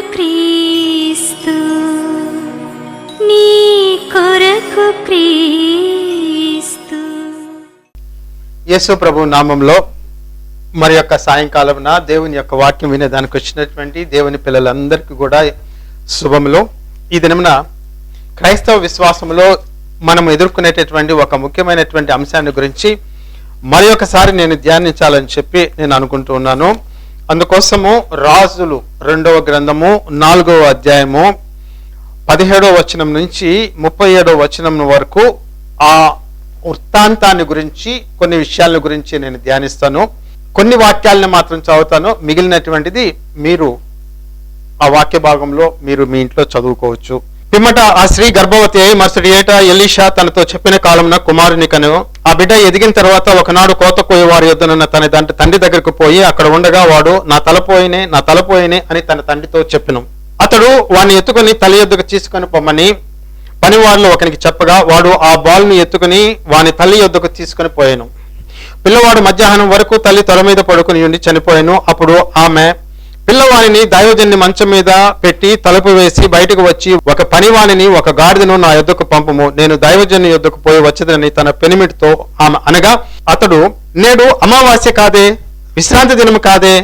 క్రీస్తు నీ కొరకు క్రీస్తు. యేసు ప్రభు నామంలో మరి యొక్క సాయంకాలమున దేవుని యొక్క వాక్యం వినేదానికి వచ్చినటువంటి దేవుని పిల్లలందరికీ కూడా శుభములు. ఈ దినమున క్రైస్తవ విశ్వాసంలో మనం ఎదుర్కొనేటటువంటి ఒక ముఖ్యమైనటువంటి అంశాన్ని గురించి మరి ఒకసారి నేను ధ్యానించాలని చెప్పి నేను అనుకుంటూ ఉన్నాను. అందుకోసము రాజులు రెండవ గ్రంథము నాలుగవ అధ్యాయము పదిహేడవ వచనం నుంచి ముప్పై ఏడవ వచనం వరకు ఆ వృత్తాంతాన్ని గురించి కొన్ని విషయాల గురించి నేను ధ్యానిస్తాను. కొన్ని వాక్యాలను మాత్రం చదువుతాను. మిగిలినటువంటిది మీరు ఆ వాక్య భాగంలో మీరు మీ ఇంట్లో చదువుకోవచ్చు. పిమ్మట ఆ స్త్రీ గర్భవతి అయి మరుసటి ఏట ఎలీషా తనతో చెప్పిన కాలంలో కుమారుని కను. ఆ బిడ్డ ఎదిగిన తర్వాత ఒకనాడు కోత కోయి వారి యొద్దనున్న తన తండ్రి దగ్గరకు పోయి అక్కడ ఉండగా వాడు నా తలపోయినే నా తలపోయినే అని తన తండ్రితో చెప్పిను. అతడు వాడిని ఎత్తుకొని తల ఎద్దుకు తీసుకొని పొమ్మని పనివాళ్ళు ఒకనికి చెప్పగా వాడు ఆ బాల్ని ఎత్తుకుని వాని తల్లి యొద్దకు తీసుకొని పోయాను. పిల్లవాడు మధ్యాహ్నం వరకు తల్లి తల మీద పడుకుని ఉండి చనిపోయాను. అప్పుడు ఆమె పిల్లవాడిని దైవజన్ని మంచం మీద పెట్టి తలుపు వేసి బయటకు వచ్చి ఒక పనివాణిని ఒక గాడిదను నా యొద్దకు పంపము. నేను దైవజన్ని యొద్దకు పోయి వచ్చేదని తన పెనిమిటితో ఆమె అనగా అతడు నేడు అమావాస్య కాదే? విశ్రాంతి దినము కాదే?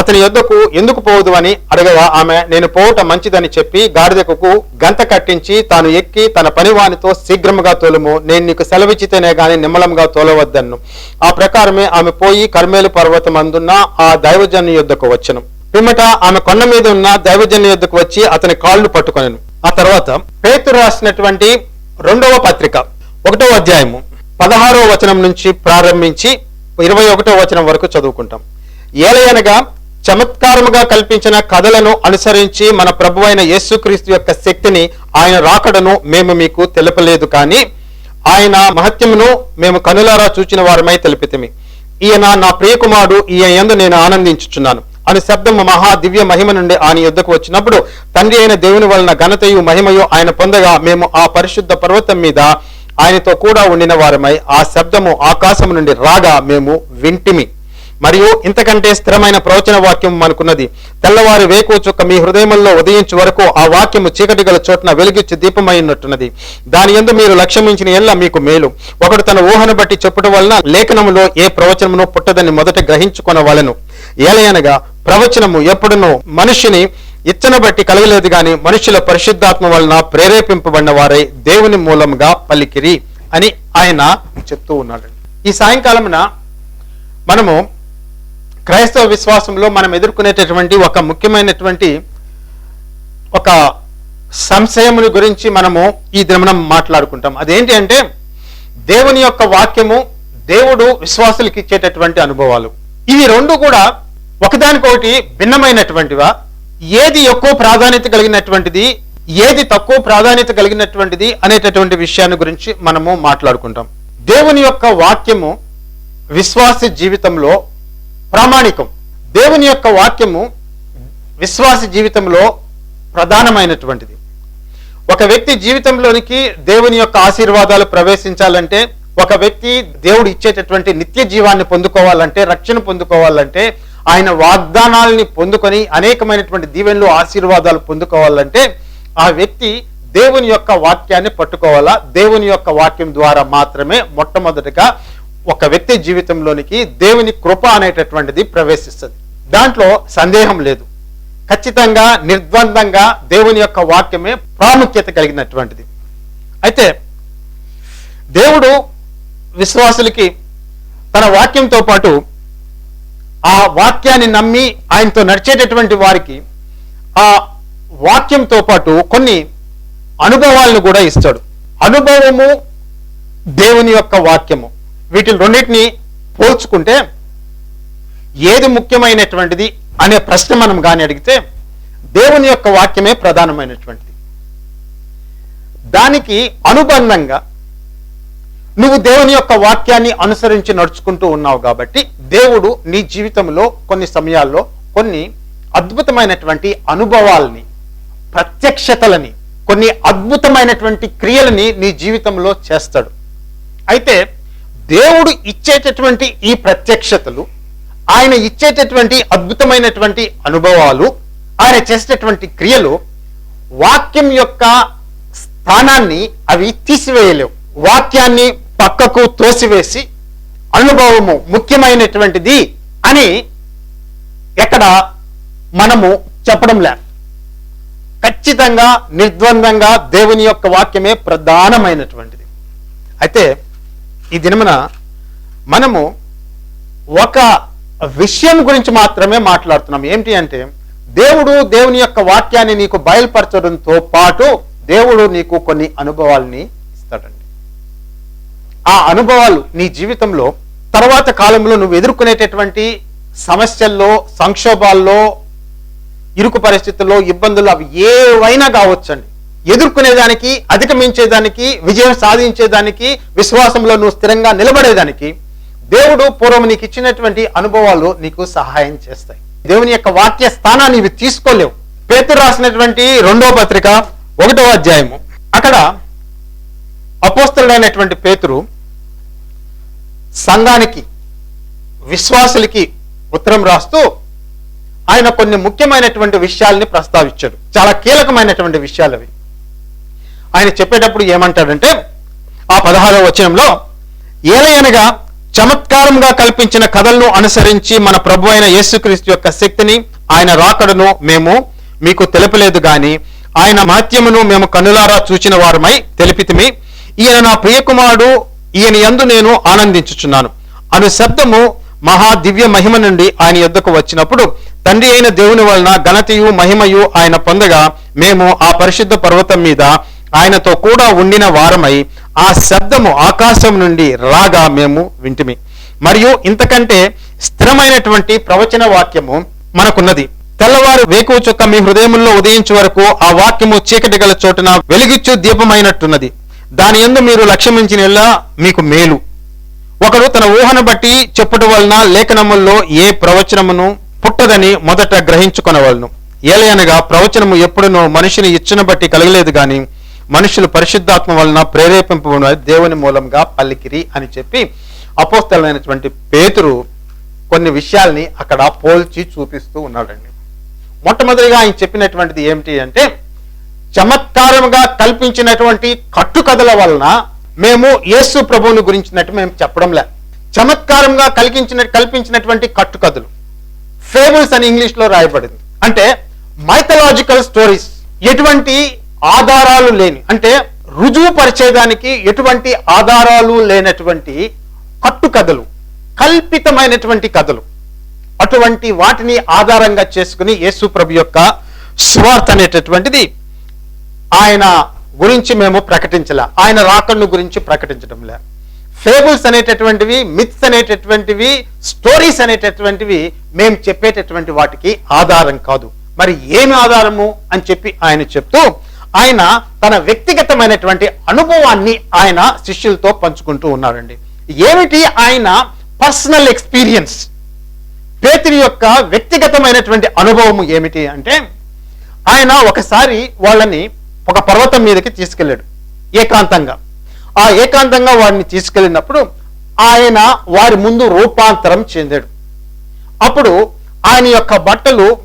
అతని యొద్దకు ఎందుకు పోవదు అని అడగగా ఆమె నేను పోవట మంచిదని చెప్పి గాడిదకు గంత కట్టించి తాను ఎక్కి తన పనివానితో శీఘ్రముగా తోలుము. నేను నీకు సెలవిచ్చితేనే గాని నిమ్మలంగా తోలవద్దన్ను. ఆ ప్రకారమే ఆమె పోయి కర్మేలు పర్వతం అందున్న ఆ దైవజన్య యొద్దకు వచ్చను. పిమ్మట ఆమె కొండ మీద ఉన్న దైవజన్య యొద్దకు వచ్చి అతని కాళ్ళు పట్టుకొనెను. ఆ తర్వాత పేతురు రాసినటువంటి రెండవ పత్రిక ఒకటో అధ్యాయము పదహారో వచనం నుంచి ప్రారంభించి ఇరవై ఒకటో వచనం వరకు చదువుకుంటాం. ఏలయనగా చమత్కారముగా కల్పించిన కథలను అనుసరించి మన ప్రభు అయిన యేసుక్రీస్తు యొక్క శక్తిని ఆయన రాకడను మేము మీకు తెలపలేదు కానీ ఆయన మహత్యమును మేము కనులారా చూచిన వారమై తెలిపితిమి. ఈయన నా ప్రియకుమారుడు ఈయన యందు నేను ఆనందించుచున్నాను. అని శబ్దము మహా దివ్య మహిమ నుండి ఆయన యుద్ధకు వచ్చినప్పుడు తండ్రి అయిన దేవుని వలన ఘనతయు మహిమయు ఆయన పొందగా మేము ఆ పరిశుద్ధ పర్వతం మీద ఆయనతో కూడా ఉండిన వారమై ఆ శబ్దము ఆకాశం నుండి రాగా మేము వింటిమి. మరియు ఇంతకంటే స్థిరమైన ప్రవచన వాక్యం మనకున్నది తెల్లవారి వేకు చుక్క మీ హృదయంలో ఉదయించు వరకు ఆ వాక్యము చీకటి గల చోటున వెలుగిచ్చి దీపమైనట్టున్నది దాని ఎందు మీరు లక్ష్యమించిన ఎల్ల మీకు మేలు. ఒకడు తన ఊహను బట్టి చెప్పుట వలన లేఖనములో ఏ ప్రవచనమును పుట్టదని మొదట గ్రహించుకొనవలెను. ఏలయనగా ప్రవచనము ఎప్పుడునూ మనిషిని ఇచ్చన బట్టి కలగలేదు గాని మనుషుల పరిశుద్ధాత్మ వలన ప్రేరేపింపబడిన వారే దేవుని మూలంగా పలికిరి అని ఆయన చెప్తూ ఉన్నాడు. ఈ సాయంకాలమున మనము క్రైస్తవ విశ్వాసంలో మనం ఎదుర్కొనేటటువంటి ఒక ముఖ్యమైనటువంటి ఒక సంశయముని గురించి మనము ఈ దినం మాట్లాడుకుంటాం. అదేంటి అంటే దేవుని యొక్క వాక్యము దేవుడు విశ్వాసులకు ఇచ్చేటటువంటి అనుభవాలు. ఇవి రెండు కూడా ఒకదానికొకటి భిన్నమైనటువంటివా? ఏది ఎక్కువ ప్రాధాన్యత కలిగినటువంటిది? ఏది తక్కువ ప్రాధాన్యత కలిగినటువంటిది? అనేటటువంటి విషయాన్ని గురించి మనము మాట్లాడుకుంటాం. దేవుని యొక్క వాక్యము విశ్వాస జీవితంలో ప్రామాణికం. దేవుని యొక్క వాక్యము విశ్వాస జీవితంలో ప్రధానమైనటువంటిది. ఒక వ్యక్తి జీవితంలోనికి దేవుని యొక్క ఆశీర్వాదాలు ప్రవేశించాలంటే ఒక వ్యక్తి దేవుడు ఇచ్చేటటువంటి నిత్య జీవాన్ని పొందుకోవాలంటే రక్షణ పొందుకోవాలంటే ఆయన వాగ్దానాల్ని పొందుకొని అనేకమైనటువంటి దీవెనలు ఆశీర్వాదాలు పొందుకోవాలంటే ఆ వ్యక్తి దేవుని యొక్క వాక్యాన్ని పట్టుకోవాలా? దేవుని యొక్క వాక్యం ద్వారా మాత్రమే మొట్టమొదటిగా ఒక వ్యక్తి జీవితంలోనికి దేవుని కృప అనేటటువంటిది ప్రవేశిస్తుంది. దాంట్లో సందేహం లేదు. ఖచ్చితంగా నిర్ద్వందంగా దేవుని యొక్క వాక్యమే ప్రాముఖ్యత కలిగినటువంటిది. అయితే దేవుడు విశ్వాసులకి తన వాక్యంతో పాటు ఆ వాక్యాన్ని నమ్మి ఆయనతో నడిచేటటువంటి వారికి ఆ వాక్యంతో పాటు కొన్ని అనుభవాలను కూడా ఇస్తాడు. అనుభవము దేవుని యొక్క వాక్యము. వీటిని రెండింటిని పోల్చుకుంటే ఏది ముఖ్యమైనటువంటిది అనే ప్రశ్న మనం కానీ అడిగితే దేవుని యొక్క వాక్యమే ప్రధానమైనటువంటిది. దానికి అనుబంధంగా నువ్వు దేవుని యొక్క వాక్యాన్ని అనుసరించి నడుచుకుంటూ ఉన్నావు కాబట్టి దేవుడు నీ జీవితంలో కొన్ని సమయాల్లో కొన్ని అద్భుతమైనటువంటి అనుభవాల్ని ప్రత్యక్షతలని కొన్ని అద్భుతమైనటువంటి క్రియలని నీ జీవితంలో చేస్తాడు. అయితే దేవుడు ఇచ్చేటటువంటి ఈ ప్రత్యక్షతలు ఆయన ఇచ్చేటటువంటి అద్భుతమైనటువంటి అనుభవాలు ఆయన చేసేటటువంటి క్రియలు వాక్యం యొక్క స్థానాన్ని అవి తీసివేయలేవు. వాక్యాన్ని పక్కకు తోసివేసి అనుభవము ముఖ్యమైనటువంటిది అని ఎక్కడ మనము చెప్పడం లే ఖచ్చితంగా నిర్ద్వందంగా దేవుని యొక్క వాక్యమే ప్రధానమైనటువంటిది. అయితే ఈ దినమున మనము ఒక విషయం గురించి మాత్రమే మాట్లాడుతున్నాం ఏంటి అంటే దేవుడు దేవుని యొక్క వాక్యాన్ని నీకు బయలుపరచడంతో పాటు దేవుడు నీకు కొన్ని అనుభవాల్ని ఆ అనుభవాలు నీ జీవితంలో తర్వాత కాలంలో నువ్వు ఎదుర్కొనేటటువంటి సమస్యల్లో సంక్షోభాల్లో ఇరుకు పరిస్థితుల్లో ఇబ్బందులు అవి ఏవైనా కావచ్చండి. ఎదుర్కొనేదానికి అధిగమించేదానికి విజయం సాధించేదానికి విశ్వాసంలో నువ్వు స్థిరంగా నిలబడేదానికి దేవుడు పూర్వం నీకు ఇచ్చినటువంటి అనుభవాలు నీకు సహాయం చేస్తాయి. దేవుని యొక్క వాక్య స్థానాన్ని ఇవి తీసుకోలేవు. పేతురు రాసినటువంటి రెండో పత్రిక ఒకటో అధ్యాయము. అక్కడ అపోస్తలుడైనటువంటి పేతురు సంఘానికి విశ్వాసులకి ఉత్తరం రాస్తూ ఆయన కొన్ని ముఖ్యమైనటువంటి విషయాల్ని ప్రస్తావించాడు. చాలా కీలకమైనటువంటి విషయాలు అవి. ఆయన చెప్పేటప్పుడు ఏమంటాడంటే ఆ పదహారవ వచనంలో ఏలయనగా చమత్కారంగా కల్పించిన కథలను అనుసరించి మన ప్రభు అయిన యేసుక్రీస్తు యొక్క శక్తిని ఆయన రాకడను మేము మీకు తెలుపలేదు గాని ఆయన మాధ్యమును మేము కన్నులారా చూచిన వారమై తెలిపితిమి. ఈయన నా ప్రియకుమారుడు ఈయన యందు నేను ఆనందించుచున్నాను. అను శబ్దము మహా దివ్య మహిమ నుండి ఆయన యొద్దకు వచ్చినప్పుడు తండ్రి అయిన దేవుని వలన ఘనతయు మహిమయు ఆయన పొందగా మేము ఆ పరిశుద్ధ పర్వతం మీద ఆయనతో కూడా ఉండిన వారమై ఆ శబ్దము ఆకాశం నుండి రాగా మేము వింటిమి. మరియు ఇంతకంటే స్థిరమైనటువంటి ప్రవచన వాక్యము మనకున్నది. తెల్లవారు వేకువ చుక్క మీ హృదయముల్లో ఉదయించే వరకు ఆ వాక్యము చీకటి గల చోటున వెలిగిచ్చు దీపమైనట్టున్నది. దాని యందు మీరు లక్ష్యమించిన మీకు మేలు. ఒకడు తన ఊహను బట్టి చెప్పుట వలన లేఖనముల్లో ఏ ప్రవచనమును పుట్టదని మొదట గ్రహించుకొనవలను. ఏలయనగా ప్రవచనము ఎప్పుడునో మనిషిని ఇచ్చిన బట్టి కలగలేదు గాని మనుషులు పరిశుద్ధాత్మ వలన ప్రేరేపింపబడిన దేవుని మూలంగా పల్లికిరి అని చెప్పి అపోస్తలైనటువంటి పేతురు కొన్ని విషయాల్ని అక్కడ పోల్చి చూపిస్తూ ఉన్నాడండి. మొట్టమొదటిగా ఆయన చెప్పినటువంటిది ఏమిటి అంటే చమత్కారముగా కల్పించినటువంటి కట్టుకథల వలన మేము యేసు ప్రభువుని గురించినట్టు మేము చెప్పడం లే చమత్కారంగా కలిగించిన కల్పించినటువంటి కట్టుకథలు. ఫేబుల్స్ అని ఇంగ్లీష్లో రాయబడింది. అంటే మైథలాజికల్ స్టోరీస్ ఎటువంటి ఆధారాలు లేని అంటే రుజువు పరిచేదానికి ఎటువంటి ఆధారాలు లేనటువంటి కట్టుకథలు. కల్పితమైనటువంటి కథలు. అటువంటి వాటిని ఆధారంగా చేసుకుని యేసు ప్రభు యొక్క స్వార్థ అనేటటువంటిది ఆయన గురించి మేము ప్రకటించలే. ఆయన రాకడ్ను గురించి ప్రకటించడం లే ఫేబుల్స్ అనేటటువంటివి మిత్స్ అనేటటువంటివి స్టోరీస్ అనేటటువంటివి మేము చెప్పేటటువంటి వాటికి ఆధారం కాదు. మరి ఏమి ఆధారము అని చెప్పి ఆయన చెప్తూ ఆయన తన వ్యక్తిగతమైనటువంటి అనుభవాన్ని ఆయన శిష్యులతో పంచుకుంటూ ఉన్నారండి. ఏమిటి ఆయన పర్సనల్ ఎక్స్పీరియన్స్ పేతురి యొక్క వ్యక్తిగతమైనటువంటి అనుభవము ఏమిటి అంటే ఆయన ఒకసారి వాళ్ళని ఒక పర్వతం మీదకి తీసుకెళ్ళాడు ఏకాంతంగా. ఆ ఏకాంతంగా వారిని తీసుకెళ్ళినప్పుడు ఆయన వారి ముందు రూపాంతరం చెందాడు. అప్పుడు ఆయన యొక్క బట్టలు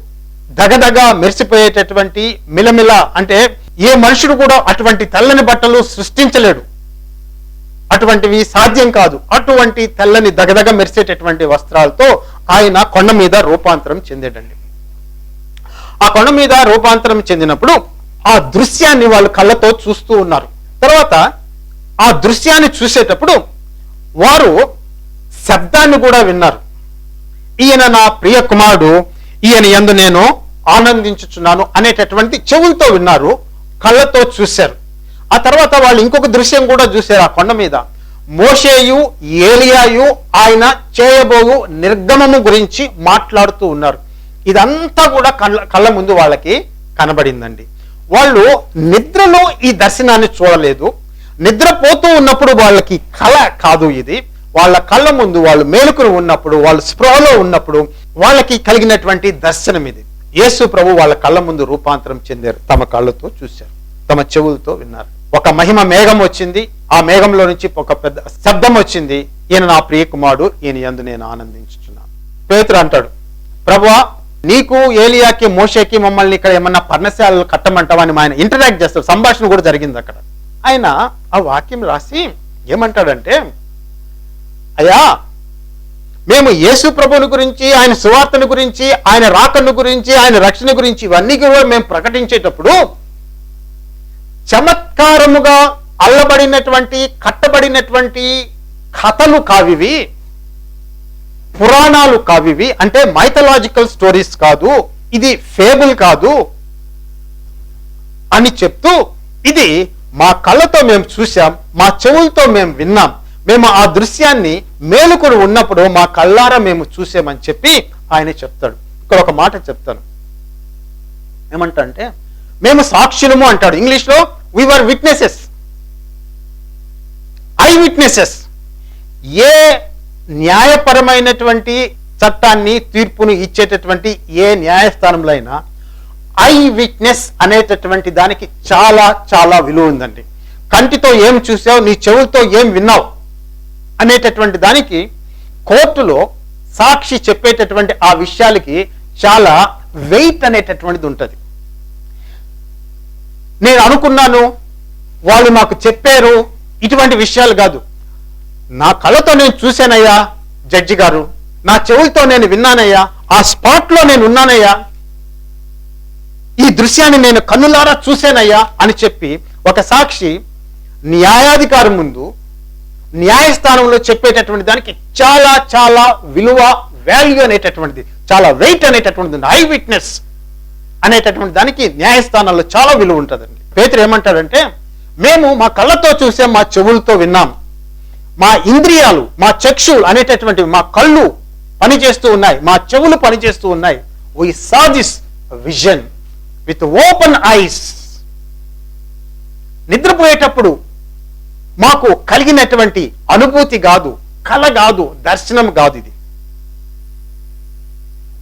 దగదగ మెరిసిపోయేటటువంటి మిలమిల అంటే ఏ మనుషుడు కూడా అటువంటి తెల్లని బట్టలు సృష్టించలేడు. అటువంటివి సాధ్యం కాదు. అటువంటి తెల్లని దగదగ మెరిసేటటువంటి వస్త్రాలతో ఆయన కొండ మీద రూపాంతరం చెందాడండి. ఆ కొండ మీద రూపాంతరం చెందినప్పుడు ఆ దృశ్యాన్ని వాళ్ళు కళ్ళతో చూస్తూ ఉన్నారు. తర్వాత ఆ దృశ్యాన్ని చూసేటప్పుడు వారు శబ్దాన్ని కూడా విన్నారు. ఈయన నా ప్రియ కుమారుడు ఈయన ఎందు నేను ఆనందించుచున్నాను అనేటటువంటి చెవులతో విన్నారు కళ్ళతో చూశారు. ఆ తర్వాత వాళ్ళు ఇంకొక దృశ్యం కూడా చూశారు ఆ కొండ మీద. మోషేయు ఏలియాయు ఆయన చేయబోవు నిర్గమము గురించి మాట్లాడుతూ ఉన్నారు. ఇదంతా కూడా కళ్ళ కళ్ళ ముందు వాళ్ళకి కనబడిందండి. వాళ్ళు నిద్రలో ఈ దర్శనాన్ని చూడలేదు. నిద్రపోతూ ఉన్నప్పుడు వాళ్ళకి కళ కాదు ఇది. వాళ్ళ కళ్ళ ముందు వాళ్ళు మేలుకుని ఉన్నప్పుడు వాళ్ళు స్పృహలో ఉన్నప్పుడు వాళ్ళకి కలిగినటువంటి దర్శనం ఇది. యేసు ప్రభు వాళ్ళ కళ్ళ ముందు రూపాంతరం చెందారు. తమ కళ్ళతో చూశారు. తమ చెవులతో విన్నారు. ఒక మహిమ మేఘం వచ్చింది. ఆ మేఘంలో నుంచి ఒక పెద్ద శబ్దం వచ్చింది. ఈయన నా ప్రియ కుమారుడు. ఈయన యందు నేను ఆనందించుచున్నాను. పేతురు అంటాడు ప్రభువా నీకు ఏలియాకి మోషేకి మమ్మల్ని ఇక్కడ ఏమన్నా పర్ణశాలలు కట్టమంటావా అని ఆయన ఇంటరాక్ట్ చేస్తారు సంభాషణ కూడా జరిగింది అక్కడ. ఆయన ఆ వాక్యం రాసి ఏమంటాడంటే అయ్యా మేము యేసు ప్రభుని గురించి ఆయన సువార్తను గురించి ఆయన రాకను గురించి ఆయన రక్షణ గురించి ఇవన్నీ కూడా మేము ప్రకటించేటప్పుడు చమత్కారముగా అల్లబడినటువంటి కట్టబడినటువంటి కథలు కావివి. పురాణాలు కావివి అంటే మైథలాజికల్ స్టోరీస్ కాదు ఇది ఫేబుల్ కాదు అని చెప్తూ ఇది మా కళ్ళతో మేము చూసాం మా చెవులతో మేము విన్నాం. మేము ఆ దృశ్యాన్ని మేలుకొని ఉన్నప్పుడు మా కళ్ళారా మేము చూసామని చెప్పి ఆయన చెప్తాడు. ఇక్కడ ఒక మాట చెప్తాను. ఏమంటే మేము సాక్షులము అంటాడు. ఇంగ్లీష్లో we are witnesses eye witnesses ఏ న్యాయపరమైనటువంటి చట్టాన్ని తీర్పును ఇచ్చేటటువంటి ఏ న్యాయస్థానంలో అయినా ఐ విట్నెస్ అనేటటువంటి దానికి చాలా చాలా విలువ ఉందండి. కంటితో ఏం చూసావు నీ చెవులతో ఏం విన్నావు అనేటటువంటి దానికి కోర్టులో సాక్షి చెప్పేటటువంటి ఆ విషయాలకి చాలా వెయిట్ అనేటటువంటిది ఉంటుంది. నేను అనుకున్నాను వాళ్ళు నాకు చెప్పారు ఇటువంటి విషయాలు కాదు. నా కళ్ళతో నేను చూశానయ్యా జడ్జి గారు. నా చెవులతో నేను విన్నానయ్యా ఆ స్పాట్లో నేను ఉన్నానయ్యా. ఈ దృశ్యాన్ని నేను కన్నులారా చూశానయ్యా అని చెప్పి ఒక సాక్షి న్యాయాధికారి ముందు న్యాయస్థానంలో చెప్పేటటువంటి దానికి చాలా చాలా విలువ వాల్యూ అనేటటువంటిది చాలా వెయిట్ అనేటటువంటిది ఐ విట్నెస్ అనేటటువంటి దానికి న్యాయస్థానాల్లో చాలా విలువ ఉంటుందండి. పేతురు ఏమంటాడంటే మేము మా కళ్ళతో చూసాం మా చెవులతో విన్నాం. మా ఇంద్రియాలు మా చక్షులు అనేటటువంటి మా కళ్ళు పనిచేస్తూ ఉన్నాయి మా చెవులు పనిచేస్తూ ఉన్నాయి. We saw this vision with open eyes నిద్రపోయేటప్పుడు మాకు కలిగినటువంటి అనుభూతి కాదు కళ కాదు దర్శనం కాదు ఇది.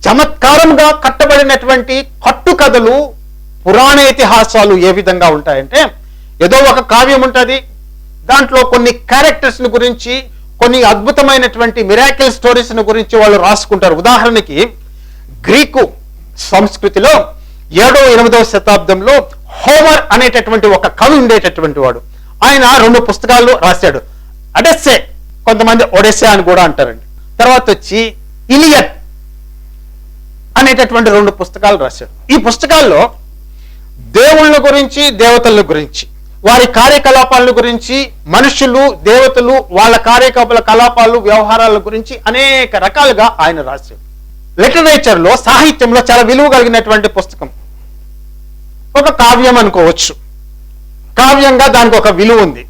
చమత్కారంగా కట్టబడినటువంటి కట్టుకథలు పురాణ ఇతిహాసాలు ఏ విధంగా ఉంటాయంటే ఏదో ఒక కావ్యం ఉంటుంది దాంట్లో కొన్ని క్యారెక్టర్స్ గురించి కొన్ని అద్భుతమైనటువంటి మిరాకిల్ స్టోరీస్ గురించి వాళ్ళు రాసుకుంటారు. ఉదాహరణకి గ్రీకు సంస్కృతిలో ఏడో ఎనిమిదవ శతాబ్దంలో హోమర్ అనేటటువంటి ఒక కవి ఉండేటటువంటి వాడు. ఆయన రెండు పుస్తకాలు రాశాడు. అడెస్సే కొంతమంది ఒడెస్సే అని కూడా అంటారండి. తర్వాత వచ్చి ఇలియట్ అనేటటువంటి రెండు పుస్తకాలు రాశాడు. ఈ పుస్తకాల్లో దేవుళ్ళ గురించి దేవతల గురించి వారి కార్యకలాపాల గురించి మనుషులు దేవతలు వాళ్ళ కార్యకలాపాల కలాపాలు వ్యవహారాల గురించి అనేక రకాలుగా ఆయన రాశారు. లిటరేచర్లో సాహిత్యంలో చాలా విలువ కలిగినటువంటి పుస్తకం. ఒక కావ్యం అనుకోవచ్చు. కావ్యంగా దానికి ఒక విలువ ఉంది.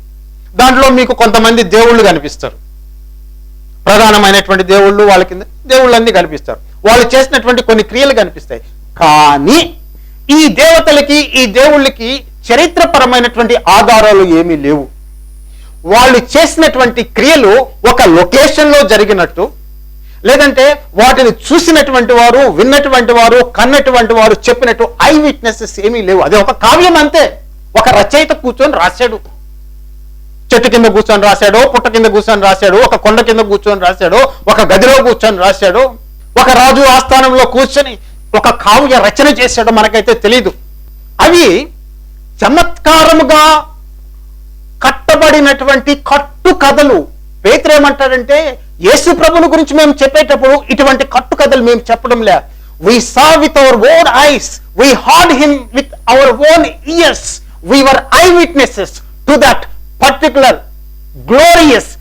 దాంట్లో మీకు కొంతమంది దేవుళ్ళు కనిపిస్తారు. ప్రధానమైనటువంటి దేవుళ్ళు వాళ్ళ కింద దేవుళ్ళన్నీ కనిపిస్తారు. వాళ్ళు చేసినటువంటి కొన్ని క్రియలు కనిపిస్తాయి. కానీ ఈ దేవతలకి ఈ దేవుళ్ళకి చరిత్రపరమైనటువంటి ఆధారాలు ఏమీ లేవు. వాళ్ళు చేసినటువంటి క్రియలు ఒక లొకేషన్లో జరిగినట్టు లేదంటే వాటిని చూసినటువంటి వారు విన్నటువంటి వారు కన్నటువంటి వారు చెప్పినట్టు ఐ విట్నెసెస్ ఏమీ లేవు. అదే ఒక కావ్యం అంతే. ఒక రచయిత కూర్చొని రాశాడు. చెట్టు కింద కూర్చొని రాశాడు పుట్ట కింద కూర్చొని రాశాడు ఒక కొండ కింద కూర్చొని రాశాడు ఒక గదిలో కూర్చొని రాశాడు ఒక రాజు ఆస్థానంలో కూర్చొని ఒక కావ్య రచన చేశాడు మనకైతే తెలీదు. అవి చమత్కారముగా కట్టబడినటువంటి కట్టు కథలు. పేతురు ఏమంటారంటే యేసు ప్రభుని గురించి మేము చెప్పేటప్పుడు ఇటువంటి కట్టు కథలు మేము చెప్పడం లే. We saw with our own eyes we heard him with our own ears we were eye witnesses to that particular glorious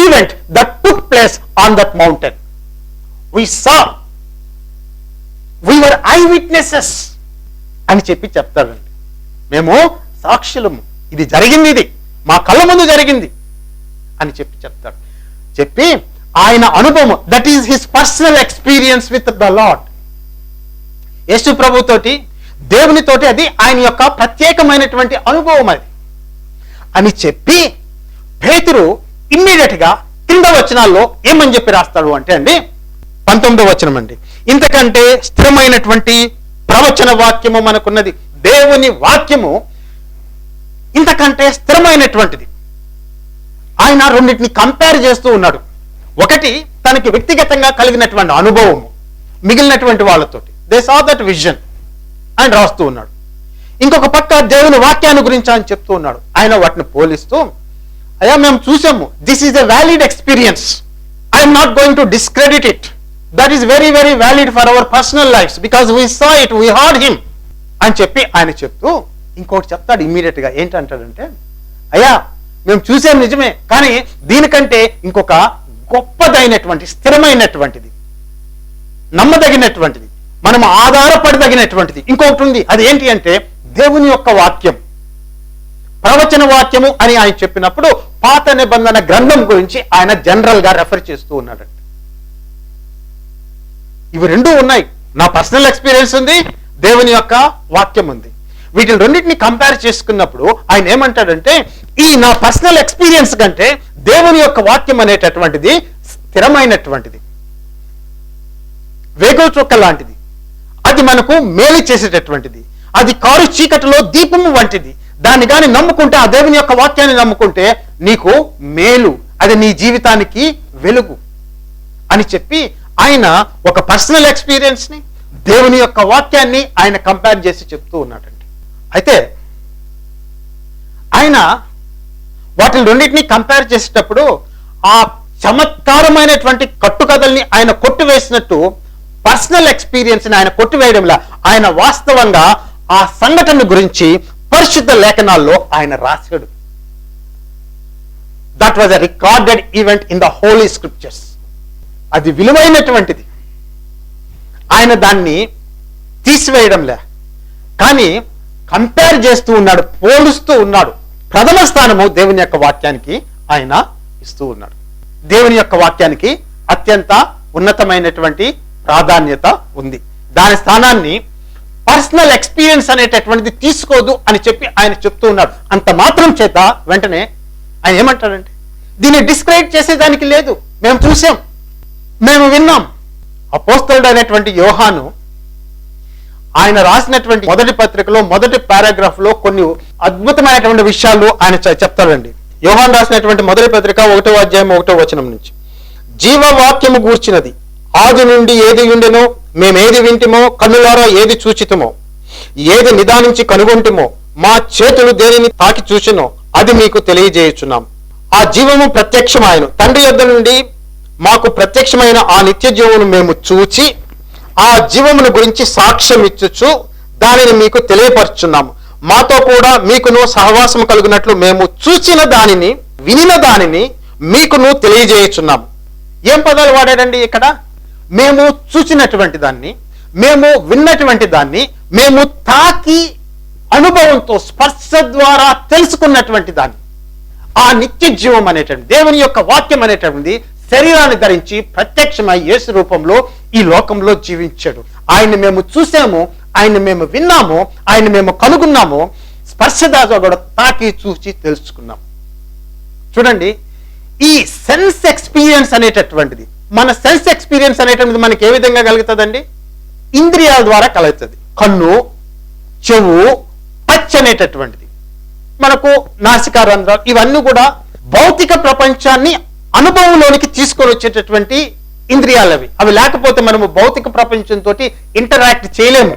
event that took place on that mountain we saw we were eye witnesses అని చెప్పి చెప్తాడండి. మేము సాక్షులము. ఇది జరిగింది ఇది. మా కళ్ళ ముందు జరిగింది. అని చెప్పి చెప్తాడు. చెప్పి ఆయన అనుభవం that is his personal experience with the Lord యేసు ప్రభుతోటి దేవునితోటి అది ఆయన యొక్క ప్రత్యేకమైనటువంటి అనుభవం అది. అని చెప్పి పేతురు ఇమ్మీడియట్గా కింద వచనాల్లో ఏమని చెప్పి రాస్తాడు అంటే అండి పంతొమ్మిదో వచనం అండి. ఇంతకంటే స్థిరమైనటువంటి ప్రవచన వాక్యము మనకున్నది. దేవుని వాక్యము ఇంతకంటే స్థిరమైనటువంటిది. ఆయన రెండింటిని కంపేర్ చేస్తూ ఉన్నాడు. ఒకటి తనకి వ్యక్తిగతంగా కలిగినటువంటి అనుభవము మిగిలినటువంటి వాళ్ళతోటి. దే సా దట్ విజన్ ఆయన రాస్తూ ఉన్నాడు. ఇంకొక పక్క దేవుని వాక్యాన్ని గురించి ఆయన చెప్తూ ఉన్నాడు. ఆయన వాటిని పోలిస్తూ అయ్యా మేము చూసాము. This is a valid experience I'm not going to discredit it that is very very valid for our personal life because we saw it we heard him అని చెప్పి ఆయన చెప్తూ ఇంకోటి చెప్తాడు ఇమ్మీడియట్గా ఏంటంటాడంటే అయ్యా మేము చూసాం నిజమే కానీ దీనికంటే ఇంకొక గొప్పదైనటువంటి స్థిరమైనటువంటిది నమ్మదగినటువంటిది మనం ఆధారపడదగినటువంటిది ఇంకొకటి ఉంది. అది ఏంటి అంటే దేవుని యొక్క వాక్యం. ప్రవచన వాక్యము అని ఆయన చెప్పినప్పుడు పాత నిబంధన గ్రంథం గురించి ఆయన జనరల్గా రెఫర్ చేస్తూ ఉన్నాడంట. ఇవి రెండు ఉన్నాయి. నా పర్సనల్ ఎక్స్పీరియన్స్ ఉంది దేవుని యొక్క వాక్యం ఉంది. వీటిని రెండింటిని కంపేర్ చేసుకున్నప్పుడు ఆయన ఏమంటాడంటే ఈ నా పర్సనల్ ఎక్స్పీరియన్స్ కంటే దేవుని యొక్క వాక్యం అనేటటువంటిది స్థిరమైనటువంటిది. వేగవ చుక్క లాంటిది. అది మనకు మేలు చేసేటటువంటిది. అది కారు చీకటిలో దీపము వంటిది. దాన్ని కానీ నమ్ముకుంటే ఆ దేవుని యొక్క వాక్యాన్ని నమ్ముకుంటే నీకు మేలు. అది నీ జీవితానికి వెలుగు అని చెప్పి ఆయన ఒక పర్సనల్ ఎక్స్పీరియన్స్ని దేవుని యొక్క వాక్యాన్ని ఆయన కంపేర్ చేసి చెప్తూ ఉన్నాడండి. అయితే ఆయన వాటి రెండింటిని కంపేర్ చేసేటప్పుడు ఆ చమత్కారమైనటువంటి కట్టుకథల్ని ఆయన కొట్టివేసినట్టు పర్సనల్ ఎక్స్పీరియన్స్ని ఆయన కొట్టివేయడంలా ఆయన వాస్తవంగా ఆ సంఘటన గురించి పరిశుద్ధ లేఖనాల్లో ఆయన రాశాడు. That was a recorded event in the holy scriptures అది విలువైనటువంటిది. ఆయన దాన్ని తీసివేయడంలే. కానీ కంపేర్ చేస్తూ ఉన్నాడు పోలుస్తూ ఉన్నాడు. ప్రథమ స్థానము దేవుని యొక్క వాక్యానికి ఆయన ఇస్తూ ఉన్నాడు. దేవుని యొక్క వాక్యానికి అత్యంత ఉన్నతమైనటువంటి ప్రాధాన్యత ఉంది. దాని స్థానాన్ని పర్సనల్ ఎక్స్పీరియన్స్ అనేటటువంటిది తీసుకోదు అని చెప్పి ఆయన చెప్తూ ఉన్నాడు. అంత మాత్రం చేత వెంటనే ఆయన ఏమంటాడంటే దీన్ని డిస్క్రైబ్ చేసేదానికి లేదు. మేము చూసాం. మేము విన్నాం. అపోస్తలుడు అనేటువంటి యోహాను ఆయన రాసినటువంటి మొదటి పత్రికలో మొదటి పారాగ్రాఫ్లో కొన్ని అద్భుతమైనటువంటి విషయాలు ఆయన చెప్తారండి చెప్తాడండి. యోహాన్ రాసినటువంటి మొదటి పత్రిక ఒకటో అధ్యాయం ఒకటో వచనం నుంచి. జీవవాక్యము గూర్చినది. ఆది నుండి ఏది ఉండెనో మేమేది వింటిమో? కన్నులారా ఏది చూచితమో? ఏది నిదానించి కనుగొంటిమో? మా చేతులు దేనిని తాకి చూసినో అది మీకు తెలియజేయుచున్నాం. ఆ జీవము ప్రత్యక్షం ఆయన తండ్రి యొద్ద నుండి మాకు ప్రత్యక్షమైన ఆ నిత్య జీవమును మేము చూచి ఆ జీవమును గురించి సాక్ష్యం ఇచ్చుచు దానిని మీకు తెలియపరుచున్నాము. మాతో కూడా మీకును సహవాసం కలిగినట్లు మేము చూచిన దానిని వినిన దానిని మీకును తెలియజేయుచున్నాము. ఏం పదాలు వాడాడండి ఇక్కడ? మేము చూసినటువంటి దాన్ని మేము విన్నటువంటి దాన్ని మేము తాకి అనుభవంతో స్పర్శ ద్వారా తెలుసుకున్నటువంటి దాన్ని. ఆ నిత్య జీవం అనేటువంటి దేవుని యొక్క వాక్యం అనేటువంటిది శరీరాన్ని ధరించి ప్రత్యక్షమై యేసు రూపంలో ఈ లోకంలో జీవించాడు. ఆయన్ని మేము చూసాము ఆయన మేము విన్నాము ఆయన మేము కనుగొన్నాము స్పర్శదాగా కూడా తాకి చూసి తెలుసుకున్నాం. చూడండి ఈ సెన్స్ ఎక్స్పీరియన్స్ అనేటటువంటిది మన సెన్స్ ఎక్స్పీరియన్స్ అనేటువంటిది మనకి ఏ విధంగా కలుగుతుందండి? ఇంద్రియాల ద్వారా కలుగుతుంది. కన్ను చెవు టచ్ అనేటటువంటిది. మనకు నాసికారంధ్రాలు ఇవన్నీ కూడా భౌతిక ప్రపంచాన్ని అనుభవంలోనికి తీసుకొని వచ్చేటటువంటి ఇంద్రియాలు అవి. అవి లేకపోతే మనము భౌతిక ప్రపంచంతో ఇంటరాక్ట్ చేయలేము.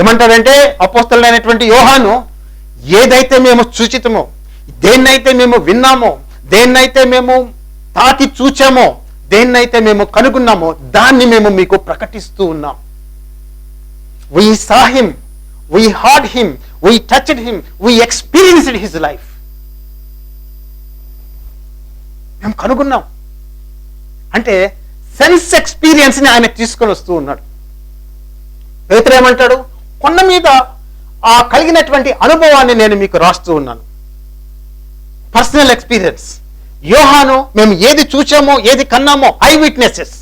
ఏమంటారంటే అపోస్తలైనటువంటి యోహాను ఏదైతే మేము సూచితమో దేన్నైతే మేము విన్నామో దేన్నైతే మేము తాకి చూచామో దేన్నైతే మేము కనుగొన్నామో దాన్ని మేము మీకు ప్రకటిస్తూ ఉన్నాం. We saw him we heard him we touched him we experienced his life మేము కనుగొన్నాం. అంటే సెన్స్ ఎక్స్పీరియన్స్ని ఆయన తీసుకొని వస్తూ ఉన్నాడు. పేతురు ఏమంటాడు? కొండ మీద ఆ కలిగినటువంటి అనుభవాన్ని నేను మీకు రాస్తూ ఉన్నాను. Personal experience. యోహాను మేము ఏది చూచామో ఏది కన్నామో ఐ విట్నెసెస్.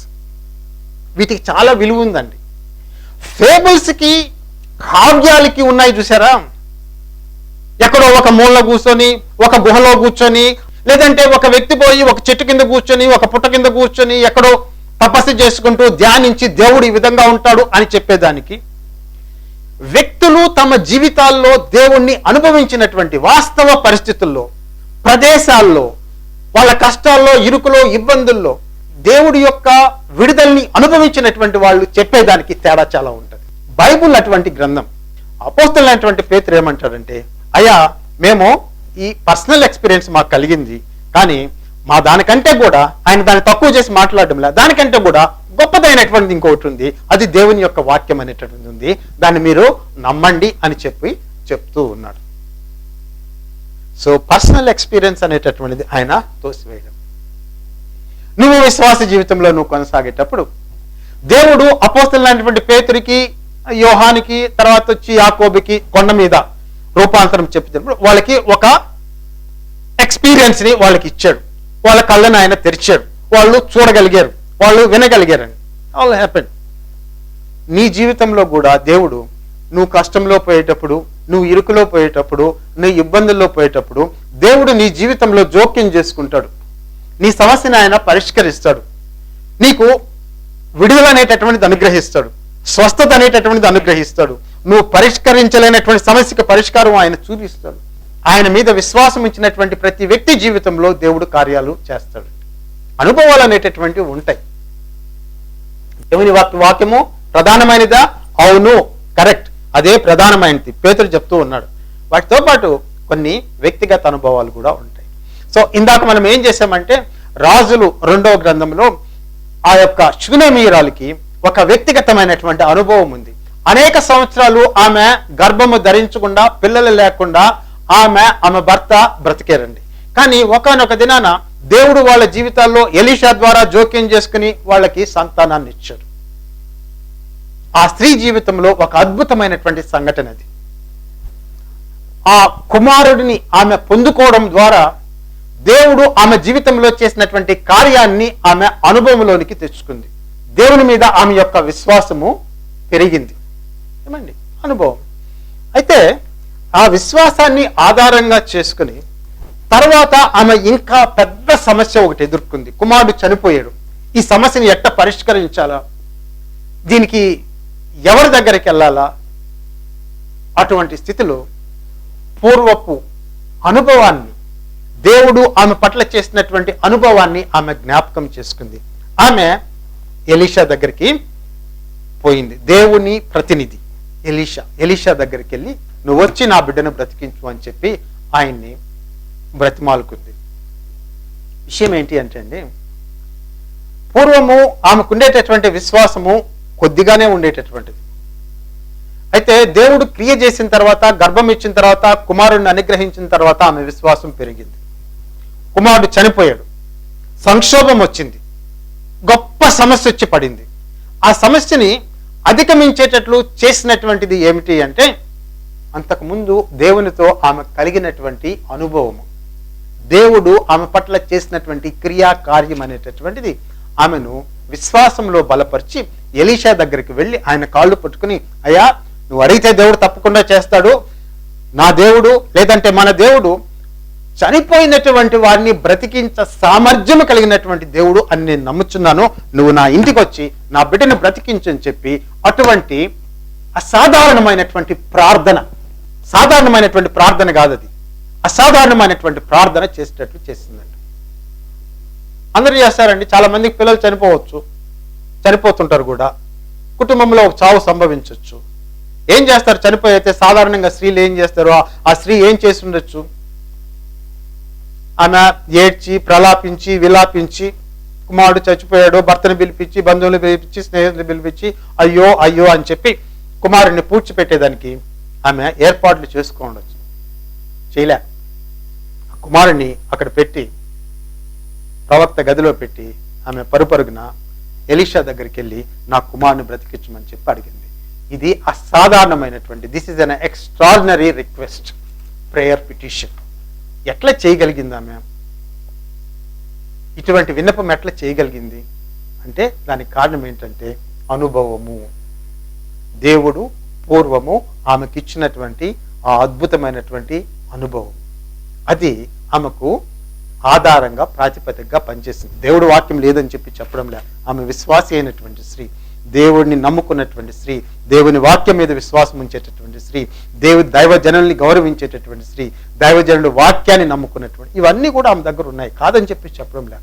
వీటికి చాలా విలువ ఉందండి. ఫేబుల్స్కి కావ్యాలకి ఉన్నాయి చూసారా? ఎక్కడో ఒక మూల కూర్చొని ఒక గుహలో కూర్చొని లేదంటే ఒక వ్యక్తి పోయి ఒక చెట్టు కింద కూర్చొని ఒక పుట్ట కింద కూర్చొని ఎక్కడో తపస్సు చేసుకుంటూ ధ్యానించి దేవుడు ఈ విధంగా ఉంటాడు అని చెప్పేదానికి వ్యక్తులు తమ జీవితాల్లో దేవుణ్ణి అనుభవించినటువంటి వాస్తవ పరిస్థితుల్లో ప్రదేశాల్లో వాళ్ళ కష్టాల్లో ఇరుకులో ఇబ్బందుల్లో దేవుడి యొక్క విడుదలని అనుభవించినటువంటి వాళ్ళు చెప్పేదానికి తేడా చాలా ఉంటుంది. బైబుల్ అటువంటి గ్రంథం అపోస్తులైనటువంటి పేతురు ఏమంటాడంటే అయ్యా మేము ఈ పర్సనల్ ఎక్స్పీరియన్స్ మాకు కలిగింది. కానీ మా దానికంటే కూడా ఆయన దాన్ని తక్కువ చేసి మాట్లాడడం లేదు. దానికంటే కూడా గొప్పదైనటువంటిది ఇంకొకటి ఉంది. అది దేవుని యొక్క వాక్యం అనేటటువంటిది ఉంది. దాన్ని మీరు నమ్మండి అని చెప్పి చెప్తూ ఉన్నాడు. సో పర్సనల్ ఎక్స్పీరియన్స్ అనేటటువంటిది ఆయన తోసివేయడం. నువ్వు విశ్వాస జీవితంలో నువ్వు కొనసాగేటప్పుడు దేవుడు అపోస్తులైనటువంటి పేతురికి యోహానికి తర్వాత వచ్చి యాకోబికి కొండ మీద రూపాంతరం చెప్పినప్పుడు వాళ్ళకి ఒక ఎక్స్పీరియన్స్ని వాళ్ళకి ఇచ్చాడు. వాళ్ళ కళ్ళని ఆయన తెరిచాడు. వాళ్ళు చూడగలిగారు. వాళ్ళు వినగలిగారని. ఆల్ హ్యాపెన్ నీ జీవితంలో కూడా దేవుడు నువ్వు కష్టంలో పోయేటప్పుడు నువ్వు ఇరుకులో పోయేటప్పుడు నీ ఇబ్బందుల్లో పోయేటప్పుడు దేవుడు నీ జీవితంలో జోక్యం చేసుకుంటాడు. నీ సమస్యను ఆయన పరిష్కరిస్తాడు. నీకు విడుదల అనేటటువంటిది అనుగ్రహిస్తాడు. స్వస్థత అనేటటువంటిది అనుగ్రహిస్తాడు. నువ్వు పరిష్కరించలేనటువంటి సమస్యకు పరిష్కారం ఆయన చూపిస్తాడు. ఆయన మీద విశ్వాసం ఇచ్చినటువంటి ప్రతి వ్యక్తి జీవితంలో దేవుడు కార్యాలు చేస్తాడు. అనుభవాలు అనేటటువంటివి ఉంటాయి. దేవుని వాక్యము ప్రధానమైనదా? అవును కరెక్ట్. అదే ప్రధానమైనది. పేతుడు చెప్తూ ఉన్నాడు. వాటితో పాటు కొన్ని వ్యక్తిగత అనుభవాలు కూడా ఉంటాయి. సో ఇందాక మనం ఏం చేసామంటే రాజులు రెండవ గ్రంథంలో ఆ యొక్క శునమీరాలకి ఒక వ్యక్తిగతమైనటువంటి అనుభవం ఉంది. అనేక సంవత్సరాలు ఆమె గర్భము ధరించకుండా పిల్లలు లేకుండా ఆమె ఆమె భర్త బ్రతికేరండి. కానీ ఒకనొక దినాన దేవుడు వాళ్ళ జీవితాల్లో ఎలీషా ద్వారా జోక్యం చేసుకుని వాళ్ళకి సంతానాన్ని ఇచ్చాడు. ఆ స్త్రీ జీవితంలో ఒక అద్భుతమైనటువంటి సంఘటన అది. ఆ కుమారుడిని ఆమె పొందుకోవడం ద్వారా దేవుడు ఆమె జీవితంలో చేసినటువంటి కార్యాన్ని ఆమె అనుభవంలోనికి తెచ్చుకుంది. దేవుని మీద ఆమె యొక్క విశ్వాసము పెరిగింది. ఏమండి? అనుభవం. అయితే ఆ విశ్వాసాన్ని ఆధారంగా చేసుకుని తర్వాత ఆమె ఇంకా పెద్ద సమస్య ఒకటి ఎదుర్కొంది. కుమారుడు చనిపోయాడు. ఈ సమస్యని ఎట్ట పరిష్కరించాలా? దీనికి ఎవరి దగ్గరికి వెళ్ళాలా? అటువంటి స్థితిలో పూర్వపు అనుభవాన్ని దేవుడు ఆమె పట్ల చేసినటువంటి అనుభవాన్ని ఆమె జ్ఞాపకం చేసుకుంది. ఆమె ఎలీషా దగ్గరికి పోయింది. దేవుని ప్రతినిధి ఎలీషా. ఎలీషా దగ్గరికి వెళ్ళి నువ్వు వచ్చి నా బిడ్డను బ్రతికించు అని చెప్పి ఆయన్ని బ్రతిమాలుకుంది. విషయం ఏంటి అంటే అండి పూర్వము ఆమెకు ఉండేటటువంటి విశ్వాసము కొద్దిగానే ఉండేటటువంటిది. అయితే దేవుడు క్రియ చేసిన తర్వాత గర్భం ఇచ్చిన తర్వాత కుమారుడిని అనుగ్రహించిన తర్వాత ఆమె విశ్వాసం పెరిగింది. కుమారుడు చనిపోయాడు. సంక్షోభం వచ్చింది. గొప్ప సమస్య వచ్చి పడింది. ఆ సమస్యని అధిగమించేటట్లు చేసినటువంటిది ఏమిటి అంటే అంతకుముందు దేవునితో ఆమె కలిగినటువంటి అనుభవము. దేవుడు ఆమె పట్ల చేసినటువంటి క్రియా కార్యం అనేటటువంటిది ఆమెను విశ్వాసంలో బలపరిచి ఎలీషా దగ్గరికి వెళ్ళి ఆయన కాళ్ళు పట్టుకుని అయ్యా నువ్వు అడిగితే దేవుడు తప్పకుండా చేస్తాడు. నా దేవుడు లేదంటే మన దేవుడు చనిపోయినటువంటి వారిని బ్రతికించ సామర్థ్యం కలిగినటువంటి దేవుడు అని నేను నమ్ముచున్నాను. నువ్వు నా ఇంటికి వచ్చి నా బిడ్డను బ్రతికించని చెప్పి అటువంటి అసాధారణమైనటువంటి ప్రార్థన సాధారణమైనటువంటి ప్రార్థన కాదు అది. అసాధారణమైనటువంటి ప్రార్థన చేసేటట్లు చేసిందండి అందరూ చేస్తారండి. చాలా మందికి పిల్లలు చనిపోవచ్చు చనిపోతుంటారు కూడా. కుటుంబంలో ఒక చావు సంభవించవచ్చు ఏం చేస్తారు? చనిపోయితే సాధారణంగా స్త్రీలు ఏం చేస్తారు ఆ- ఆ స్త్రీ ఏం చేసి ఉండొచ్చు? ఆమె ఏడ్చి ప్రలాపించి విలాపించి కుమారుడు చచ్చిపోయాడు భర్తను పిలిపించి బంధువులు పిలిపించి స్నేహితులు పిలిపించి అయ్యో అయ్యో అని చెప్పి కుమారుడిని పూడ్చిపెట్టేదానికి ఆమె ఏర్పాట్లు చేసుకోండొచ్చు చేయలే. కుమారుడిని అక్కడ పెట్టి ప్రవక్త గదిలో పెట్టి ఆమె పరుపరుగున ఎలీషా దగ్గరికి వెళ్ళి నా కుమారుని బ్రతికించమని చెప్పి అడిగింది. ఇది అసాధారణమైనటువంటి this is an extraordinary request prayer petition ఎట్లా చేయగలిగింది ఆమె ఇటువంటి విన్నపం ఎట్లా చేయగలిగింది? అంటే దానికి కారణం ఏంటంటే అనుభవము. దేవుడు పూర్వము ఆమెకిచ్చినటువంటి ఆ అద్భుతమైనటువంటి అనుభవం. అది ఆమెకు ఆధారంగా ప్రాతిపదికగా పనిచేసింది. దేవుడు వాక్యం లేదని చెప్పి చెప్పడం లే ఆమె విశ్వాసి అయినటువంటి స్త్రీ. దేవుడిని నమ్ముకున్నటువంటి స్త్రీ దేవుని వాక్యం మీద విశ్వాసం ఉంచేటటువంటి స్త్రీ దేవు దైవజనుల్ని గౌరవించేటటువంటి స్త్రీ దైవజనుడు వాక్యాన్ని నమ్ముకున్నటువంటి ఇవన్నీ కూడా ఆమె దగ్గర ఉన్నాయి. కాదని చెప్పి చెప్పడం లే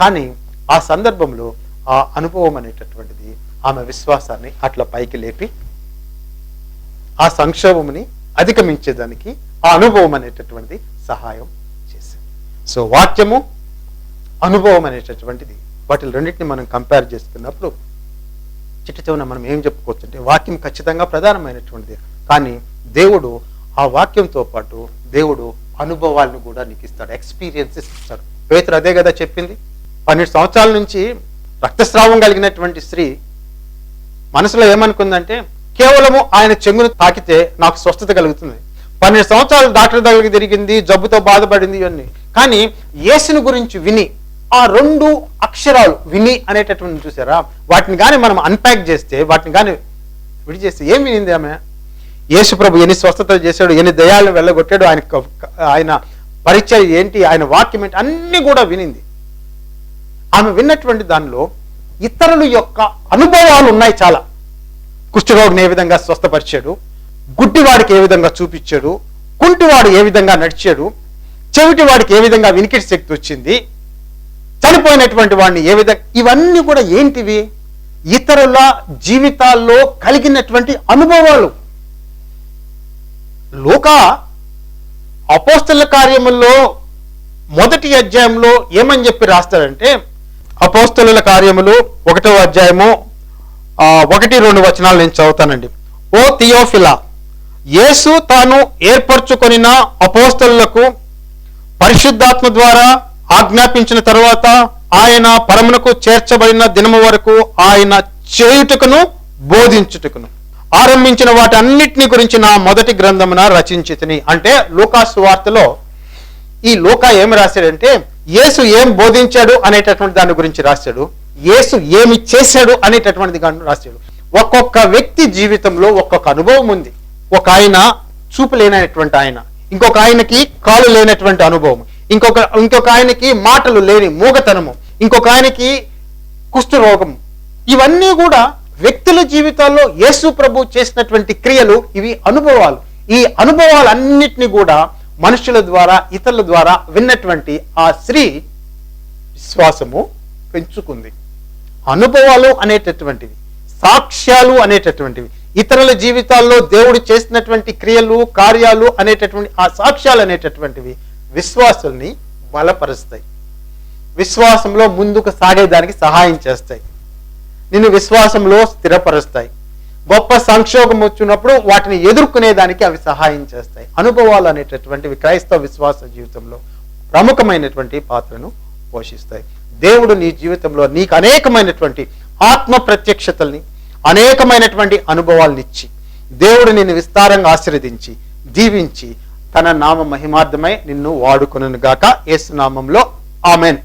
కానీ ఆ సందర్భంలో ఆ అనుభవం అనేటటువంటిది ఆమె విశ్వాసాన్ని అట్లా పైకి లేపి ఆ సంక్షోభముని అధిగమించేదానికి ఆ అనుభవం అనేటటువంటిది సహాయం చేసింది. సో వాక్యము అనుభవం అనేటటువంటిది వాటి రెండింటిని మనం కంపేర్ చేసుకున్నప్పుడు చిట్ట మనం ఏం చెప్పుకోవచ్చు అంటే వాక్యం ఖచ్చితంగా ప్రధానమైనటువంటిది. కానీ దేవుడు ఆ వాక్యంతో పాటు దేవుడు అనుభవాలను కూడా నీకు ఇస్తాడు ఎక్స్పీరియన్సెస్ ఇస్తాడు. పేతురు అదే కదా చెప్పింది? పన్నెండు సంవత్సరాల నుంచి రక్తస్రావం కలిగినటువంటి స్త్రీ మనసులో ఏమనుకుందంటే కేవలము ఆయన చెంగును తాకితే నాకు స్వస్థత కలుగుతుంది. పన్నెండు సంవత్సరాలు డాక్టర్ దగ్గరికి తిరిగింది జబ్బుతో బాధపడింది ఇవన్నీ. కానీ యేసుని గురించి విని ఆ రెండు అక్షరాలు విని అనేటటువంటి చూసారా? వాటిని కానీ మనం అన్పాక్ చేస్తే వాటిని కానీ విడి చేస్తే ఏం వినింది ఆమె? యేసు ప్రభు ఎన్ని స్వస్థతలు చేశాడు ఎన్ని దయాలను వెళ్ళగొట్టాడు ఆయన ఆయన పరిచయం ఏంటి ఆయన వాక్యం ఏంటి అన్ని కూడా వినింది. ఆమె విన్నటువంటి దానిలో ఇతరుల యొక్క అనుభవాలు ఉన్నాయి చాలా. కుష్ఠరోగిని ఏ విధంగా స్వస్థపరిచాడు గుడ్డివాడికి ఏ విధంగా చూపించాడు కుంటివాడు ఏ విధంగా నడిచాడు చెవిటివాడికి ఏ విధంగా వినికిడి శక్తి వచ్చింది చనిపోయినటువంటి వాడిని ఏ విధంగా ఇవన్నీ కూడా ఏంటివి? ఇతరుల జీవితాల్లో కలిగినటువంటి అనుభవాలు. లోక అపోస్తల కార్యముల్లో మొదటి అధ్యాయంలో ఏమని చెప్పి రాస్తారంటే అపోస్తలుల కార్యములు ఒకటో అధ్యాయము ఒకటి రెండు వచనాలు నేను చదువుతానండి. ఓ థియోఫిలా యేసు తాను ఏర్పరచుకొనిన అపోస్తలులకు పరిశుద్ధాత్మ ద్వారా ఆజ్ఞాపించిన తరువాత ఆయన పరమునకు చేర్చబడిన దినము వరకు ఆయన చేయుటకును బోధించుటకును. ఆరంభించిన వాటి అన్నిటిని గురించి నా మొదటి గ్రంథమున రచించితిని. అంటే లూకాసు వార్తలో ఈ లోక ఏమి రాశాడంటే యేసు ఏం బోధించాడు అనేటటువంటి దాని గురించి రాశాడు. యేసు ఏమి చేశాడు అనేటటువంటిది గాను రాశాడు. ఒక్కొక్క వ్యక్తి జీవితంలో ఒక్కొక్క అనుభవం ఉంది. ఒక ఆయన చూపు లేనటువంటి ఆయన. ఇంకొక ఆయనకి కాలు లేనటువంటి అనుభవం. ఇంకొక ఇంకొక ఆయనకి మాటలు లేని మూగతనము ఇంకొక ఆయనకి కుష్ఠరోగం ఇవన్నీ కూడా వ్యక్తుల జీవితాల్లో యేసు ప్రభు చేసినటువంటి క్రియలు ఇవి అనుభవాలు. ఈ అనుభవాలన్నిటిని కూడా మనుషుల ద్వారా ఇతరుల ద్వారా విన్నటువంటి ఆ స్త్రీ విశ్వాసము పెంచుకుంది. అనుభవాలు అనేటటువంటివి సాక్ష్యాలు అనేటటువంటివి ఇతరుల జీవితాల్లో దేవుడు చేసినటువంటి క్రియలు కార్యాలు అనేటటువంటి ఆ సాక్ష్యాలు అనేటటువంటివి విశ్వాసుల్ని బలపరుస్తాయి. విశ్వాసంలో ముందుకు సాగేదానికి సహాయం చేస్తాయి. నిన్ను విశ్వాసంలో స్థిరపరుస్తాయి. గొప్ప సంక్షోభం వచ్చినప్పుడు వాటిని ఎదుర్కొనేదానికి అవి సహాయం చేస్తాయి. అనుభవాలు అనేటటువంటివి క్రైస్తవ విశ్వాస జీవితంలో ప్రముఖమైనటువంటి పాత్రను పోషిస్తాయి. దేవుడు నీ జీవితంలో నీకు అనేకమైనటువంటి ఆత్మ ప్రత్యక్షతల్ని అనేకమైనటువంటి అనుభవాలను ఇచ్చి దేవుడు నిన్ను విస్తారంగా ఆశీర్వదించి దీవించి తన నామ మహిమార్థమై నిన్ను వాడుకొనుగాక యేసు నామంలో ఆమెన్.